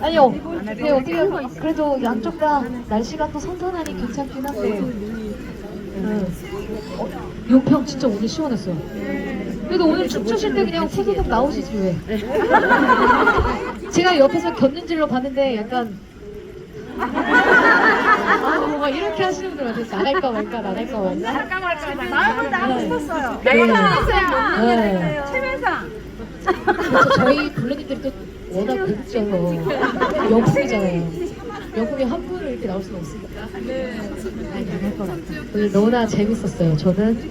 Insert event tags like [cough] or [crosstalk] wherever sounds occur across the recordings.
아니요. 네, 어떻게 그래도 양쪽 다 날씨가 또 선선하니 괜찮긴 한데. 네. 어, 용평 진짜 오늘 시원했어요. 그래도 오늘 춤추실 때 그냥 후두둑 나오시지 왜? 제가 옆에서 곁눈질로 봤는데 약간 아, 뭔가 이렇게 하시는 분들 같아요. 나갈까 말까, 나갈까 말까. 잠깐 말까 마음은 나고 싶었어요. 네. 네. 최면상. 그래서 저희 블루님들이 또 워낙 고급져서 영국이잖아요. 영국에 한 분을 이렇게 나올 수는 없으니까. 네. 같아요. 오늘 너무나 재밌었어요. 저는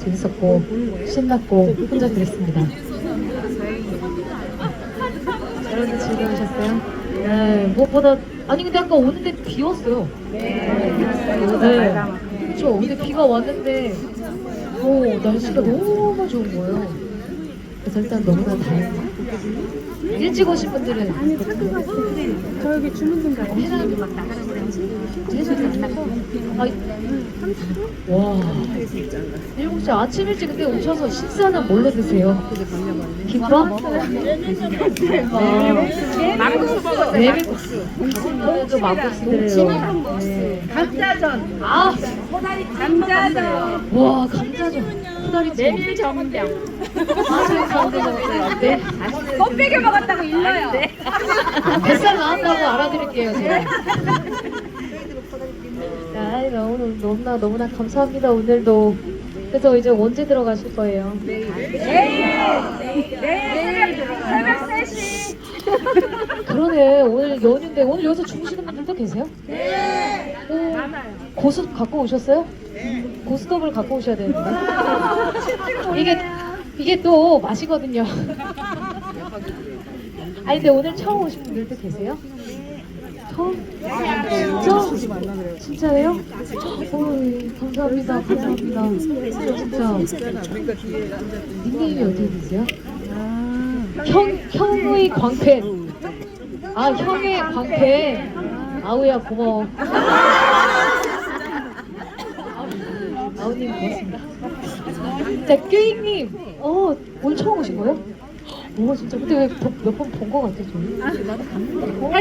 재밌었고 신났고 혼자 그랬습니다. 여러분들 즐거우셨어요? 네, 무엇보다 아니 근데 아까 오는데 비 왔어요. 네. 그렇죠. 근데 비가 왔는데 오 날씨가 너무 좋은 거예요. 그래서 일단 너무나 다행이에요. 일찍 오신 분들은 저 여기 주문 좀 가요. 해당이 막 나가는 거지. 해당이 안 나고. 아, 와. 일곱 시 아침 일찍 근데 오셔서 식사는 뭘로 드세요? 김밥? 막국수 먹었어요. 막국수 드려요. 네. 감자전. 아, 감자전. 와 감자전. 후다리 메밀. 맞 네. 꽃배겨 먹었다고 일러요. 뱃살 나왔다고 알아드릴게요, 제가. 아, 너무, 너무나, 너무나 감사합니다, 오늘도. 그래서 이제 언제 들어가실 거예요? 내일. 내일 새벽 3시. 그러네, 오늘 연휴인데, 오늘 여기서 주무시는 분들도 계세요? 네. 고수 갖고 오셨어요? 고스톱을 갖고 오셔야 되는데. 이게, 이게 또 맛이거든요. [laughs] 아니, 근데 오늘 처음 오신 분들도 계세요? 처음? 진짜? 진짜예요? 오, 감사합니다. 감사합니다. 진짜. 닉네임이 어떻게 되세요? 형, 형의 광팬. 아, 형의 광팬. 아우야, 고마워. 아우님, 고맙습니다. 자, 꾀잉님. 어, 오늘 처음 오신 거예요? 오, 진짜. 근데 왜몇번 본 거 같아, 저희?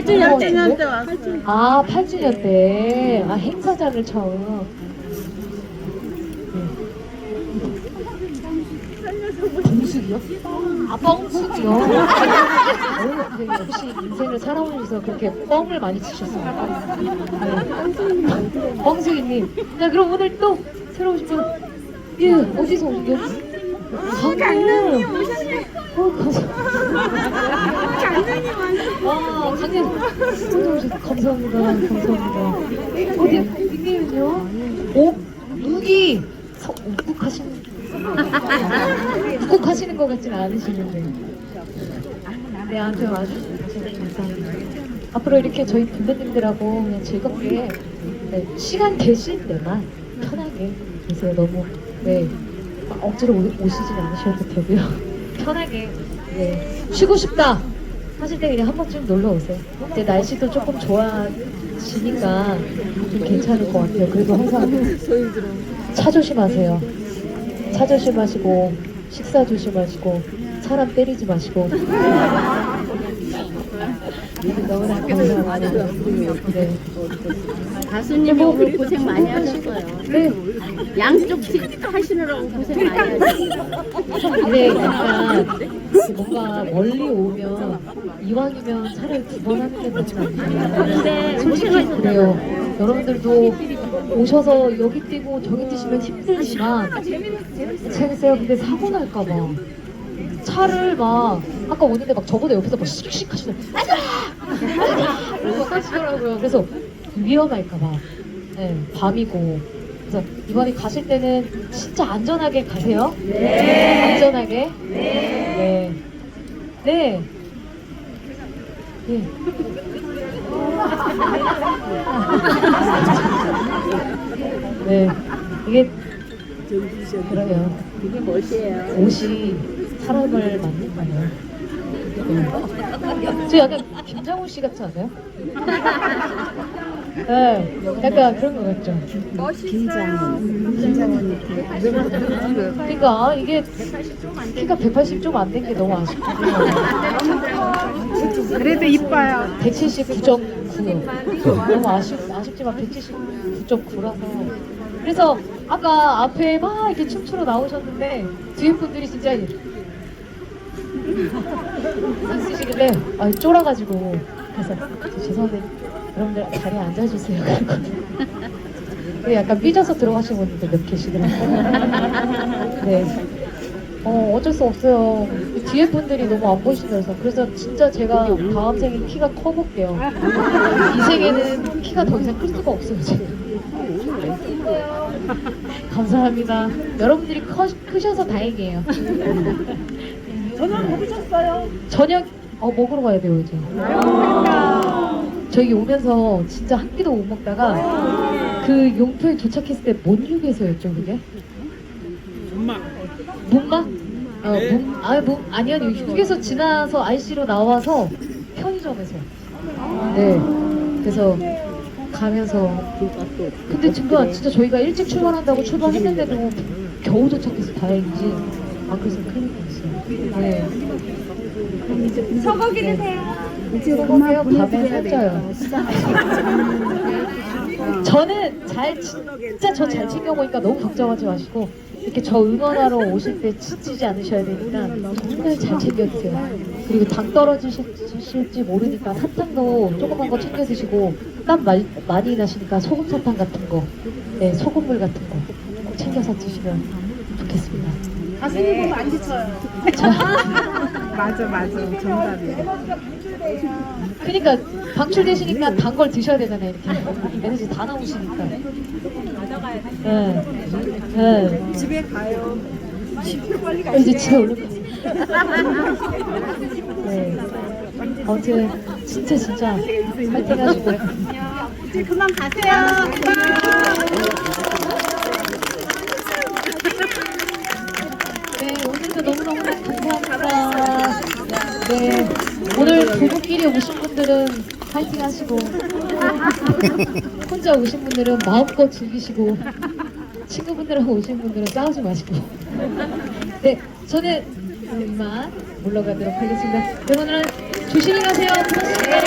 8주년 때 왔어요. 아, 8주년 때. 아, 행사장을 처음. 네. 봉숙이요? 아, 뻥숙이요? 어, 역시 인생을 살아오면서 그렇게 뻥을 많이 치셨습니다. 네. 뻥숙이님. 자, 그럼 오늘 또 새로 오신 분. 예, 어디서 거요? 강릉. 어, 감사합니다. 아, 강릉. 혼자 오셔서 감사합니다. 감사합니다. 어디, 닉네임은요? 오, 무기. 서, 욱욱하시는. 욱욱하시는 것 같진 않으시는데. 네, 아무튼 와주셔서 감사합니다. 앞으로 이렇게 저희 분배님들하고 그냥 즐겁게 네, 시간 되실 때만 편하게 계세요. 너무 네막 억지로 오, 오시진 않으셔도 되고요. [laughs] 편하게 네 쉬고 싶다 하실 때 그냥 한 번쯤 놀러 오세요. 이제 날씨도 조금 좋아지니까 좀 괜찮을 것 같아요. 그래도 항상 차 조심하세요. 차 조심하시고 식사 조심하시고 사람 때리지 마시고 [laughs] 너무나 감사합니다. 네. 가수님이 오늘 고생 많이 하셨어요. 네. 양쪽 티 하시느라고 고생 많이 하셨어요. 근데 약간 뭔가 멀리 오면 이왕이면 차라리 두번 하는 게 낫지 않나요? 근데 솔직히 그래요. 여러분들도 오셔서 여기 뛰고 저기 뛰시면 힘들지만 재밌어요. 근데 사고 날까봐 차를 막 아까 오는데 막 저보다 옆에서 막 씩씩 이러고 하시더라고요. 그래서 위험할까봐 네, 밤이고 그래서 이번에 가실 때는 진짜 안전하게 가세요. 네. 안전하게. 네. 네. 네. 네. 이게 그러면 그게 멋이에요. 옷이 사람을 만든다면. 네. 저 약간 김장훈 씨 같지 않아요? [laughs] 네, 약간 그런 거 같죠. 그러니까 이게 키가 180 좀 안 된 게 너무 아쉽거든요. 그래도 이뻐요. 179.9 너무 아쉽, 아쉽지만 179.9라서 그래서 아까 앞에 막 이렇게 춤추러 나오셨는데 뒤에 분들이 진짜 안 쓰시길래 아 쫄아가지고 그래서 저 죄송한데 여러분들 자리에 앉아주세요 [laughs] 그리고 약간 삐져서 들어가신 분들도 몇 계시더라고요 네. 어, 어쩔 수 없어요. 뒤에 분들이 너무 안 보이시면서. 그래서 진짜 제가 다음 생에 키가 커볼게요. 이 생에는 키가 더 이상 클 수가 없어요, 지금. 감사합니다. 여러분들이 커, 크셔서 다행이에요. 저녁 먹으셨어요? 저녁, 어, 먹으러 가야 돼요, 이제. 저희 오면서 진짜 한 끼도 못 먹다가 그 용표에 도착했을 때 뭔 휴게소였죠, 그게? 문마? 어, 문, 아, 문, 아니, 아니, 휴게소 지나서 IC로 나와서 편의점에서. 네. 그래서 가면서. 근데 중간 진짜 저희가 일찍 출발한다고 출발했는데도 겨우 도착해서 다행이지. 아, 그래서 큰일 났어요. 네. 소고기 네. 드세요. 소고기요? 밤에 살쪄요. 저는 잘 진짜 저 잘 챙겨 보니까 너무 걱정하지 마시고 이렇게 저 응원하러 오실 때 지치지 않으셔야 되니까 정말 잘 챙겨 드세요. 그리고 당 떨어지실지 모르니까 사탕도 조그만 거 챙겨 드시고 땀 많이, 많이 나시니까 소금 사탕 같은 거, 네 소금물 같은 거꼭 챙겨서 드시면 좋겠습니다. 가수님 보면 안 지쳐요. [laughs] 맞아, 맞아. 정답이야. 그러니까 방출되시니까 단 걸 드셔야 되잖아요. 이렇게 에너지 다 나오시니까. [laughs] 네. 네. 집에 가요. 빨리 어, 이제 집에 오는 거. 네. 아무튼 진짜 진짜 파이팅 하시고요. 이제 그만 가세요. 네. 오늘 부부끼리 오신 분들은 파이팅 하시고, 혼자 오신 분들은 마음껏 즐기시고, 친구분들하고 오신 분들은 싸우지 마시고. 네, 저는 이만 물러가도록 하겠습니다. 여러분들은 조심히 가세요. 고맙습니다.